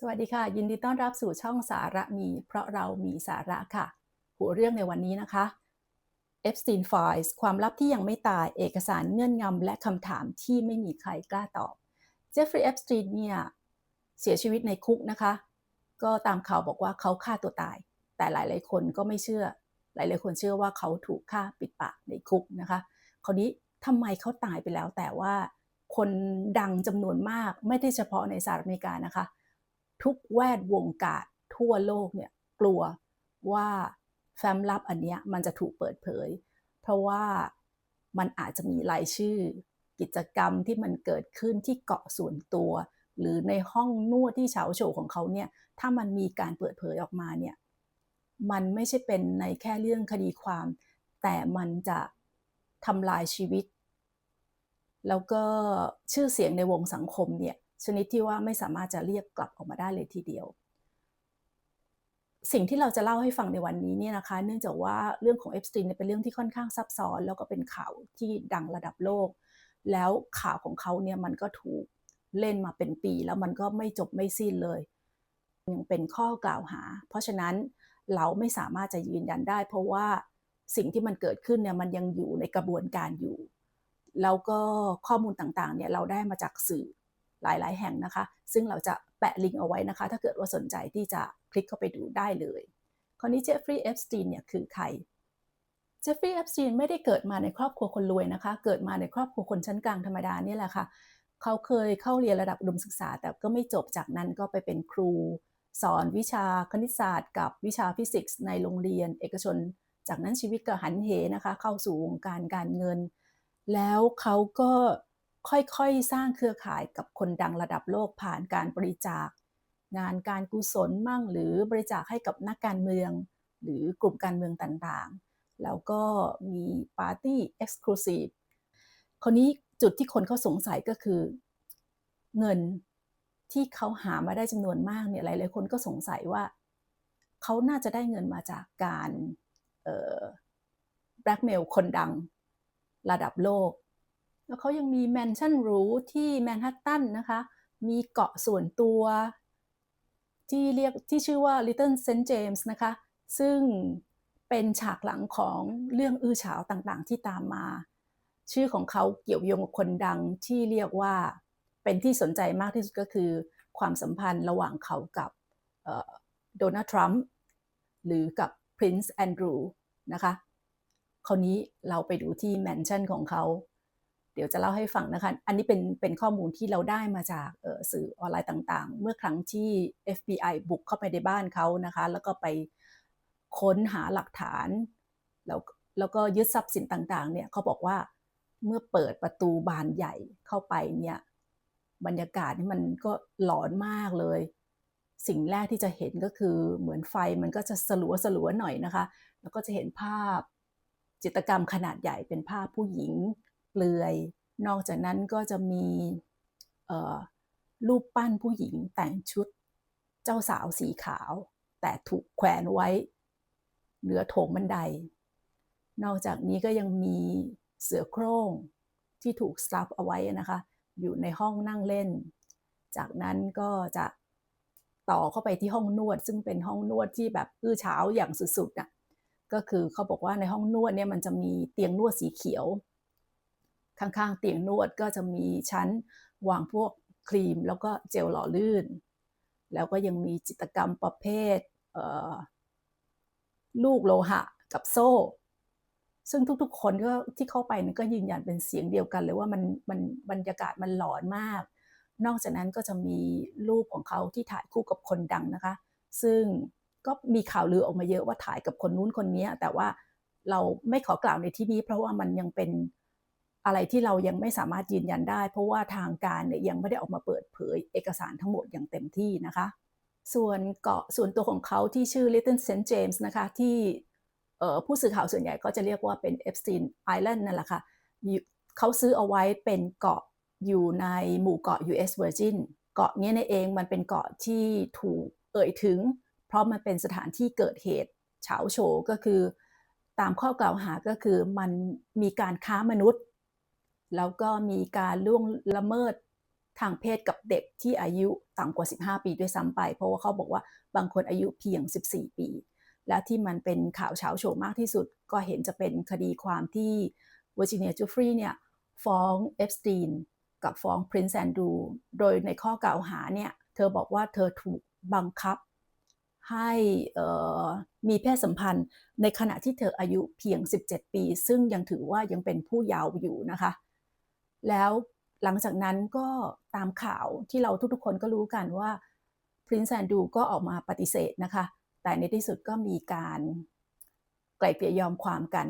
สวัสดีค่ะ ยินดีต้อนรับสู่ช่องสาระมี เพราะเรามีสาระค่ะ หัวเรื่องในวันนี้นะคะ Epstein Files ความลับที่ยังไม่ตายเอกสารเงื่อนงำและคำถามที่ไม่มีใครกล้าตอบเจฟฟรีย์เอปสตีนเนี่ยเสียชีวิตในคุกนะคะ ก็ตามข่าวบอกว่าเขาฆ่าตัวตาย แต่หลาย ๆ คนก็ไม่เชื่อ หลาย ๆ คนเชื่อว่าเขาถูกฆ่าปิดปากในคุกนะคะคราวนี้ทำไมเขาตายไปแล้วแต่ว่าคนดังจำนวนมากไม่ได้เฉพาะในสหรัฐอเมริกานะคะ ทุกแวดวงการทั่วโลกเนี่ยกลัวว่าแฟ้มลับอันเนี้ยมันจะถูกเปิดเผย เพราะว่ามันอาจจะมีรายชื่อ กิจกรรมที่มันเกิดขึ้นที่เกาะส่วนตัว หรือในห้องนวดที่เฉาโฉของเขาเนี่ยถ้ามันมีการเปิดเผยออกมาเนี่ยมันไม่ใช่เป็นในแค่เรื่องคดีความ แต่มันจะทำลายชีวิต แล้วก็ชื่อเสียงในวงสังคมเนี่ย ชนิดที่ว่าไม่สามารถจะเรียกกลับออกมาได้เลยทีเดียว สิ่งที่เราจะเล่าให้ฟังในวันนี้เนี่ยนะคะ เนื่องจากว่าเรื่องของเอฟสตีนเป็นเรื่องที่ค่อนข้างซับซ้อน แล้วก็เป็นข่าวที่ดังระดับโลก แล้วข่าวของเขาเนี่ยมันก็ถูกเล่นมาเป็นปี แล้วมันก็ไม่จบไม่สิ้นเลยยังเป็นข้อกล่าวหา เพราะฉะนั้นเราไม่สามารถจะยืนยันได้ เพราะว่าสิ่งที่มันเกิดขึ้นเนี่ยมันยังอยู่ในกระบวนการอยู่ แล้วก็ข้อมูลต่างๆเนี่ยเราได้มาจากสื่อ หลาย ๆ แห่งนะคะ ซึ่งเราจะแปะลิงก์เอาไว้นะคะ ถ้าเกิดว่าสนใจที่จะคลิกเข้าไปดูได้เลย คราวนี้เจฟฟรีย์เอฟสตีนเนี่ยคือใครเจฟฟรีย์เอฟสตีนไม่ได้เกิดมาในครอบครัวคนรวยนะคะ เกิดมาในครอบครัวคนชั้นกลางธรรมดานี่แหละค่ะ เขาเคยเข้าเรียนระดับอุดมศึกษา แต่ก็ไม่จบจากนั้นก็ไปเป็นครู สอนวิชาคณิตศาสตร์ กับวิชาฟิสิกส์ในโรงเรียน เอกชน จากนั้นชีวิตก็หันเหนะคะ เข้าสู่วงการการเงิน แล้วเขาก็ ค่อยๆ สร้างเครือข่ายกับคนดังระดับโลกผ่านการบริจาค งานการกุศลมั่งหรือบริจาคให้กับนักการเมือง หรือกลุ่มการเมืองต่างๆ แล้วก็มีปาร์ตี้เอ็กซ์คลูซีฟคราวนี้จุดที่คนเขาสงสัยก็คือ เงินที่เขาหามาได้จำนวนมากเนี่ยหลายๆคนก็สงสัยว่า เขาน่าจะได้เงินมาจากการแบล็กเมลคนดังระดับโลก แล้วเขายังมีแมนชั่นหรูที่แมนฮัตตันนะคะ มีเกาะส่วนตัวที่เรียกที่ชื่อว่า Little St. James นะคะ ซึ่งเป็นฉากหลังของเรื่องอื้อฉาวต่างๆ ที่ตามมา ชื่อของเขาเกี่ยวโยงกับคนดังที่เรียกว่าเป็นที่สนใจมากที่สุดก็คือ ความสัมพันธ์ระหว่างเขากับโดนัลด์ทรัมป์หรือกับพรินซ์แอนดรูนะคะคราวนี้เราไปดูที่แมนชั่นของเขา เดี๋ยวจะเล่าให้ฟังนะคะ อันนี้เป็นเป็นข้อมูลที่เราได้มาจากสื่อออนไลน์ต่างๆ เมื่อครั้งที่ FBI บุกเข้าไปในบ้านเขานะคะ แล้วก็ไปค้นหาหลักฐาน แล้วแล้วก็ยึดทรัพย์สินต่างๆ เนี่ยเขาบอกว่าเมื่อเปิดประตูบานใหญ่เข้าไปเนี่ยบรรยากาศนี่มันก็หลอนมากเลย สิ่งแรกที่จะเห็นก็คือเหมือนไฟมันก็จะสลัวสลัวหน่อยนะคะ แล้วก็จะเห็นภาพจิตรกรรมขนาดใหญ่เป็นภาพผู้หญิง เปลือย นอกจากนั้นก็จะมีรูปปั้นผู้หญิงแต่งชุดเจ้าสาวสีขาว แต่ถูกแขวนไว้ เหนือโถงบันได นอกจากนี้ก็ยังมีเสือโคร่งที่ถูกสลับเอาไว้นะคะ อยู่ในห้องนั่งเล่น จากนั้นก็จะต่อเข้าไปที่ห้องนวด ซึ่งเป็นห้องนวดที่แบบอื้อเช้าอย่างสุดๆน่ะก็คือเขาบอกว่าในห้องนวดเนี่ยมันจะมีเตียงนวดสีเขียว ข้างๆ เตียงนวดก็จะมีชั้นวางพวกครีมแล้วก็เจลหล่อลื่น แล้วก็ยังมีจิตกรรมประเภทลูกโลหะกับโซ่ ซึ่งทุกๆ คนก็ที่เข้าไปนก็ยืนยันเป็นเสียงเดียวกันเลยว่ามันมันบรรยากาศมันหลอนมาก นอกจากนั้นก็จะมีรูปของเขาที่ถ่ายคู่กับคนดังนะคะ ซึ่งก็มีข่าวลือออกมาเยอะว่าถ่ายกับคนนู้นคนนี้ แต่ว่าเราไม่ขอกล่าวในที่นี้เพราะว่ามันยังเป็น อะไรที่เรายังไม่สามารถยืนยันได้ เพราะว่าทางการเนี่ยยังไม่ได้ออกมาเปิดเผยเอกสารทั้งหมดอย่างเต็มที่นะคะ ส่วนเกาะส่วนตัวของเขาที่ชื่อ Little St. James นะคะที่ผู้สื่อข่าวส่วนใหญ่ก็จะเรียกว่าเป็น Epstein Island นั่นแหละค่ะเขาซื้อเอาไว้เป็นเกาะอยู่ในหมู่เกาะ US Virgin เกาะนี้ในเองมันเป็นเกาะที่ถูกเอ่ยถึง เพราะมันเป็นสถานที่เกิดเหตุเฉาโฉก็คือ ตามข้อกล่าวหาก็คือมันมีการค้ามนุษย์ แล้วก็มีการล่วงละเมิดทางเพศกับเด็กที่อายุต่ำกว่า 15 ปีด้วยซ้ำไป เพราะว่าเขาบอกว่าบางคนอายุเพียง 14 ปี และที่มันเป็นข่าวเช้าโชว์มากที่สุด ก็เห็นจะเป็นคดีความที่เวอร์จิเนียจูฟรีเนี่ยฟ้องเอฟสตีนกับฟ้องพรินซ์แอนดูโดยในข้อกล่าวหาเนี่ย เธอบอกว่าเธอถูกบังคับ ให้มีเพศสัมพันธ์ในขณะที่เธออายุเพียง 17 ปี ซึ่งยังถือว่ายังเป็นผู้เยาว์อยู่นะคะ แล้วหลังจากนั้นก็ตามข่าวที่เราทุกๆคนก็รู้กันว่าพรินซ์แอนดูก็ออกมาปฏิเสธนะคะ แต่ในที่สุดก็มีการไกล่เกลี่ยยอมความกัน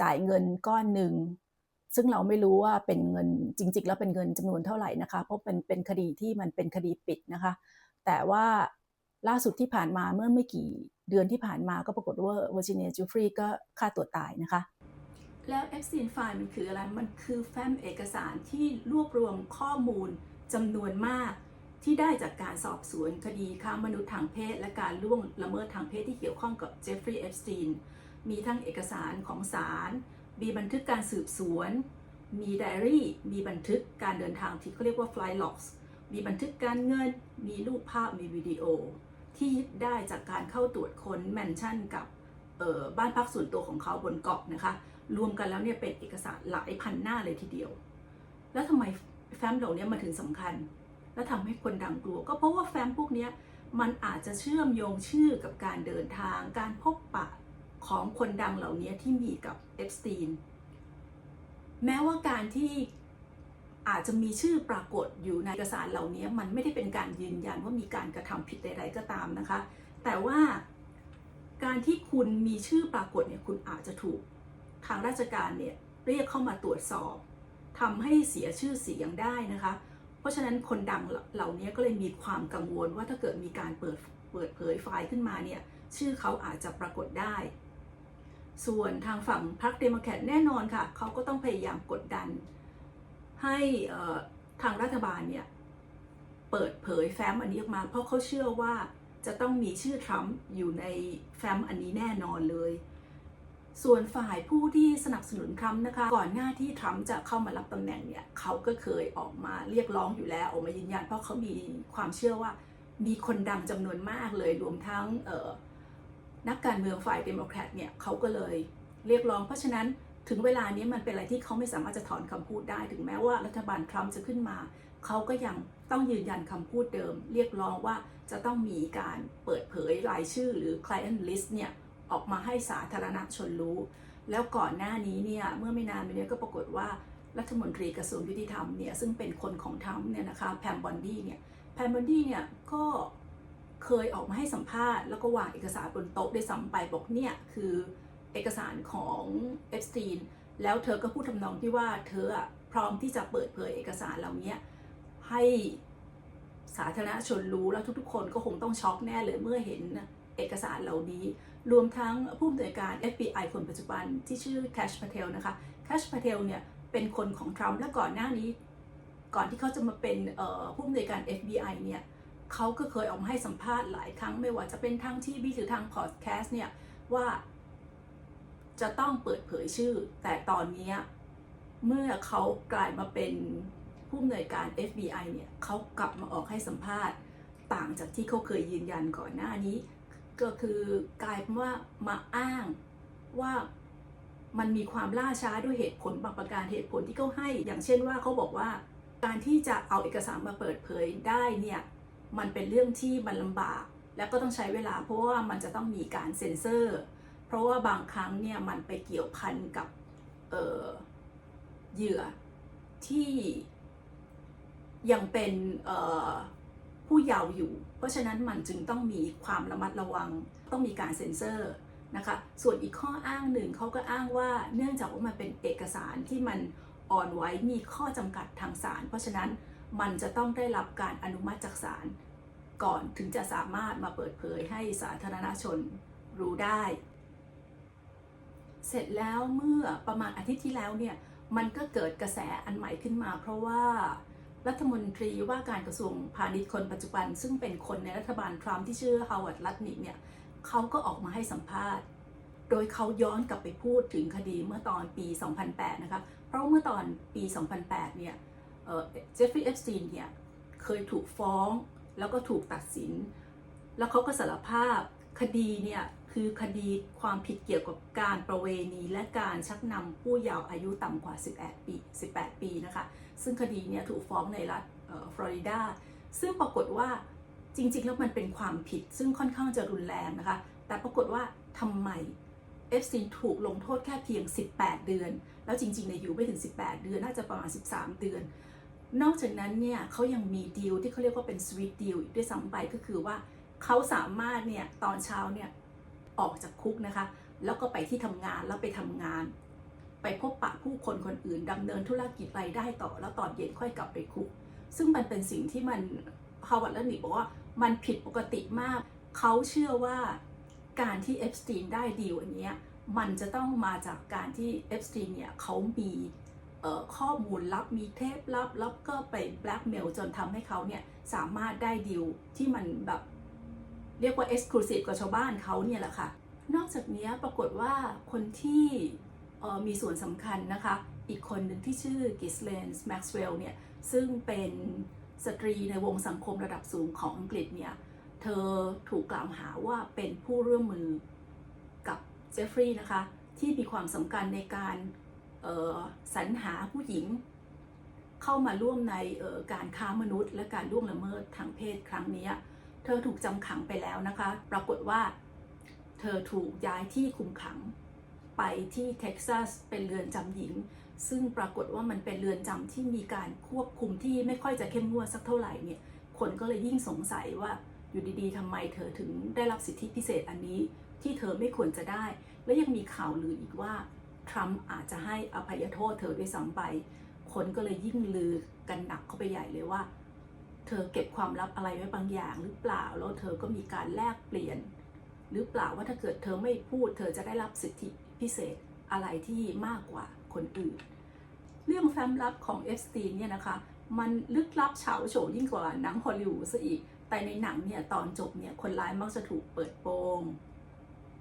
จ่ายเงินก้อนหนึ่ง ซึ่งเราไม่รู้ว่าเป็นเงินจริง ๆ แล้วเป็นเงินจำนวนเท่าไหร่นะคะ เพราะเป็นเป็นคดีที่มันเป็นคดีปิดนะคะ แต่ว่าล่าสุดที่ผ่านมาเมื่อไม่กี่เดือนที่ผ่านมาก็ปรากฏว่าเวอร์จิเนียจูฟรีก็ฆ่าตัวตายนะคะ แล้ว Epstein File มันคืออะไร มันคือแฟ้มเอกสารที่รวบรวมข้อมูลจำนวนมาก ที่ได้จากการสอบสวนคดีค้ามนุษย์ทางเพศ และการล่วงละเมิดทางเพศที่เกี่ยวข้องกับเจฟฟรีย์เอฟสตีนมีทั้งเอกสารของศาล มีบันทึกการสืบสวน มีไดอารี่ มีบันทึกการเดินทางที่เขาเรียกว่า fly logs มีบันทึกการเงิน มีรูปภาพ มีวิดีโอ ที่ได้จากการเข้าตรวจค้นแมนชั่นกับบ้านพักส่วนตัวของเขาบนเกาะนะคะ รวมกันแล้วเนี่ยเป็นเอกสารหลายพันหน้าเลยทีเดียว แล้วทำไมแฟ้มเหล่านี้มาถึงสำคัญ และทำให้คนดังกลัว ก็เพราะว่าแฟ้มพวกนี้มันอาจจะเชื่อมโยงชื่อกับการเดินทาง การพบปะของคนดังเหล่านี้ที่มีกับเอฟสตีนแม้ว่าการที่อาจจะมีชื่อปรากฏอยู่ในเอกสารเหล่านี้มันไม่ได้เป็นการยืนยันว่ามีการกระทำผิดใดๆก็ตามนะคะ แต่ว่าการที่คุณมีชื่อปรากฏเนี่ยคุณอาจจะถูก ทางราชการเนี่ยเรียกเข้ามาตรวจสอบทำให้เสียชื่อเสียงได้นะคะ เพราะฉะนั้นคนดังเหล่านี้ก็เลยมีความกังวลว่าถ้าเกิดมีการเปิดเปิดเผยไฟล์ขึ้นมาเนี่ยชื่อเขาอาจจะปรากฏได้ ส่วนทางฝั่งพรรคเดโมแครตแน่นอนค่ะเขาก็ต้องพยายามกดดัน ให้ทางรัฐบาลเนี่ยเปิดเผยแฟ้มอันนี้ออกมา เพราะเขาเชื่อว่าจะต้องมีชื่อทรัมป์อยู่ในแฟ้มอันนี้แน่นอนเลย ส่วนฝ่ายผู้ที่สนับสนุนทรัมป์นะคะ ก่อนหน้าที่ทรัมป์จะเข้ามารับตำแหน่งเนี่ยเขาก็เคยออกมาเรียกร้องอยู่แล้วออกมายืนยันเพราะเขามีความเชื่อว่ามีคนดังจำนวนมากเลยรวมทั้งนักการเมืองฝ่ายเดโมแครตเนี่ยเขาก็เลยเรียกร้องเพราะฉะนั้นถึงเวลานี้มันเป็นอะไรที่เขาไม่สามารถจะถอนคำพูดได้ ถึงแม้ว่ารัฐบาลทรัมป์จะขึ้นมา เขาก็ยังต้องยืนยันคำพูดเดิม เรียกร้องว่าจะต้องมีการเปิดเผยรายชื่อหรือ client list เนี่ย ออกมาให้สาธารณชนรู้ แล้วก่อนหน้านี้เนี่ยเมื่อไม่นานมานี้ก็ปรากฏว่ารัฐมนตรีกระทรวงยุติธรรมเนี่ยซึ่งเป็นคนของทรัมเนี่ยนะคะแพมบอนดี้เนี่ยแพมบอนดี้เนี่ยก็เคยออกมาให้สัมภาษณ์แล้วก็วางเอกสารบนโต๊ะด้วยซ้ำไปบอกเนี่ยคือเอกสารของเอฟสตีนแล้วเธอก็พูดทำนองที่ว่าเธอพร้อมที่จะเปิดเผยเอกสารเหล่านี้ให้สาธารณชนรู้แล้วทุกๆ คนก็คงต้องช็อกแน่เลยเมื่อเห็นเอกสารเหล่านี้ รวมทั้งผู้อำนวยการ FBI คนปัจจุบันที่ชื่อแคชพาเทลนะคะแคชพาเทลเนี่ยเป็นคนของทรัมป์และก่อนหน้านี้ ก่อนที่เขาจะมาเป็นผู้อำนวยการ FBI เนี่ยเขาก็เคยออกมาให้สัมภาษณ์หลายครั้งไม่ว่าจะเป็นทางทีวีหรือทางพอดแคสต์เนี่ยว่าจะต้องเปิดเผยชื่อ แต่ตอนนี้เมื่อเขากลายมาเป็นผู้อำนวยการ FBI เนี่ยเขากลับมาออกให้สัมภาษณ์ ต่างจากที่เขาเคยยืนยันก่อนหน้านี้ ก็คือกลายเป็นว่ามาอ้างว่ามันมีความล่าช้าด้วยเหตุผลบางประการเหตุผลที่เขาให้ อย่างเช่นว่าเขาบอกว่าการที่จะเอาเอกสารมาเปิดเผยได้เนี่ยมันเป็นเรื่องที่มันลำบาก และก็ต้องใช้เวลา เพราะว่ามันจะต้องมีการเซ็นเซอร์ เพราะว่าบางครั้งเนี่ยมันไปเกี่ยวพันกับเหยื่อที่ยังเป็น ผู้เยาว์อยู่ เพราะฉะนั้นมันจึงต้องมีความระมัดระวัง ต้องมีการเซ็นเซอร์นะคะ ส่วนอีกข้ออ้างหนึ่งเขาก็อ้างว่าเนื่องจากว่ามันเป็นเอกสารที่มันอ่อนไหวมีข้อจำกัดทางศาล เพราะฉะนั้นมันจะต้องได้รับการอนุมัติจากศาลก่อนถึงจะสามารถมาเปิดเผยให้สาธารณชนรู้ได้ เสร็จแล้วเมื่อประมาณอาทิตย์ที่แล้วเนี่ย มันก็เกิดกระแสอันใหม่ขึ้นมา เพราะว่า รัฐมนตรีว่าการกระทรวงพาณิชย์คนปัจจุบัน ซึ่งเป็นคนในรัฐบาลทรัมป์ที่ชื่อฮาวาร์ดลัตนิกเนี่ยเขาก็ออกมาให้สัมภาษณ์ โดยเขาย้อนกลับไปพูดถึงคดีเมื่อตอนปี 2008 นะคะ เพราะเมื่อตอนปี 2008 เนี่ยเจฟฟรีย์เอฟสตีนเนี่ยเคยถูกฟ้องแล้วก็ถูกตัดสิน แล้วเขาก็สารภาพคดีเนี่ยคือคดีความผิดเกี่ยวกับการประเวณี และการชักนำผู้เยาว์อายุต่ำกว่า 18 ปี 18 ปีนะคะ ซึ่งคดีเนี่ยถูกฟ้องในรัฐฟลอริดา ซึ่งปรากฏว่าจริง ๆ แล้วมันเป็นความผิด ซึ่งค่อนข้างจะรุนแรงนะคะ แต่ปรากฏว่าทำไมเอฟซีถูกลงโทษแค่เพียง 18 เดือน แล้วจริงๆเนี่ยอยู่ไม่ถึง 18 เดือน น่าจะประมาณ 13 เดือน นอกจากนั้นเนี่ยเขายังมีดีลที่เขาเรียกว่าเป็นสวีทดีลด้วยซ้ำไปก็คือว่าเขาสามารถเนี่ยตอนเช้าเนี่ยออกจากคุกนะคะ แล้วก็ไปที่ทำงานแล้วไปทำงาน ไปพบปะผู้คนคนอื่นดำเนินธุรกิจรายได้ต่อ แล้วตอนเย็นค่อยกลับไปคุก ซึ่งมันเป็นสิ่งที่มันฮาวาร์ดและนิบอกว่ามันผิดปกติมาก เขาเชื่อว่าการที่เอฟสตีนได้ดีลอันนี้มันจะต้องมาจากการที่เอฟสตีนเนี่ยเขามีข้อมูลลับมีเทปลับแล้วก็ไปแบล็กเมลจนทำให้เขาเนี่ยสามารถได้ดีลที่มันแบบเรียกว่าเอ็กซ์คลูซีฟกับชาวบ้านเขาเนี่ยแหละค่ะ นอกจากนี้ปรากฏว่าคนที่ มีส่วนสำคัญนะคะ อีกคนหนึ่งที่ชื่อกิสเลนส์แม็กซ์เวลล์เนี่ย ซึ่งเป็นสตรีในวงสังคมระดับสูงของอังกฤษเนี่ย เธอถูกกล่าวหาว่าเป็นผู้ร่วมมือกับเจฟฟรีย์นะคะ ที่มีความสำคัญในการสรรหาผู้หญิง เข้ามาร่วมในการค้ามนุษย์ และการล่วงละเมิดทางเพศครั้งนี้ เธอถูกจำขังไปแล้วนะคะ ปรากฏว่า เธอถูกย้ายที่คุมขัง ไปที่เท็กซัสเป็นเรือนจำหญิง ซึ่งปรากฏว่ามันเป็นเรือนจำที่มีการควบคุมที่ไม่ค่อยจะเข้มงวดสักเท่าไหร่เนี่ยคนก็เลยยิ่งสงสัยว่าอยู่ดีๆทำไมเธอถึงได้รับสิทธิพิเศษอันนี้ ที่เธอไม่ควรจะได้ และยังมีข่าวลืออีกว่าทรัมป์อาจจะให้อภัยโทษเธอด้วยซ้ำไปคนก็เลยยิ่งลือกันหนักเข้าไปใหญ่เลยว่า เธอเก็บความลับอะไรไว้บางอย่างหรือเปล่า แล้วเธอก็มีการแลกเปลี่ยน หรือเปล่าว่าถ้าเกิดเธอไม่พูด เธอจะได้รับสิทธิพิเศษอะไรที่มากกว่าคนอื่น เรื่องแฟ้มลับของเอฟสตีนเนี่ยนะคะ มันลึกลับเฉาโฉยิ่งกว่าหนังฮอลลีวูดซะอีก แต่ในหนังเนี่ยตอนจบเนี่ยคนร้ายมักจะถูกเปิดโปง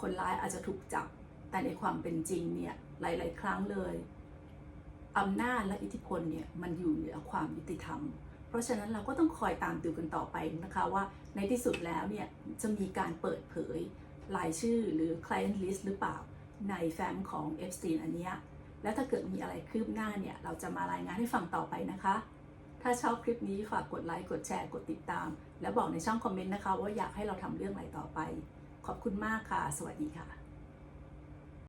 คนร้ายอาจจะถูกจับ แต่ในความเป็นจริงเนี่ยหลาย ๆ ครั้งเลยอำนาจและอิทธิพลเนี่ยมันอยู่เหนือความยุติธรรม เพราะฉะนั้นเราก็ต้องคอยตามดูกันต่อไปนะคะว่าในที่สุดแล้วเนี่ยจะมีการเปิดเผยรายชื่อหรือ client list หรือเปล่าในแฟ้มของ Epstein อันนี้แล้วถ้าเกิดมีอะไรคืบหน้าเนี่ย เราจะมารายงานให้ฟังต่อไปนะคะ ถ้าชอบคลิปนี้ฝากกดไลค์ กดแชร์ กดติดตาม และบอกในช่องคอมเมนต์นะคะ ว่าอยากให้เราทำเรื่องอะไรต่อไป ขอบคุณมากค่ะ สวัสดีค่ะ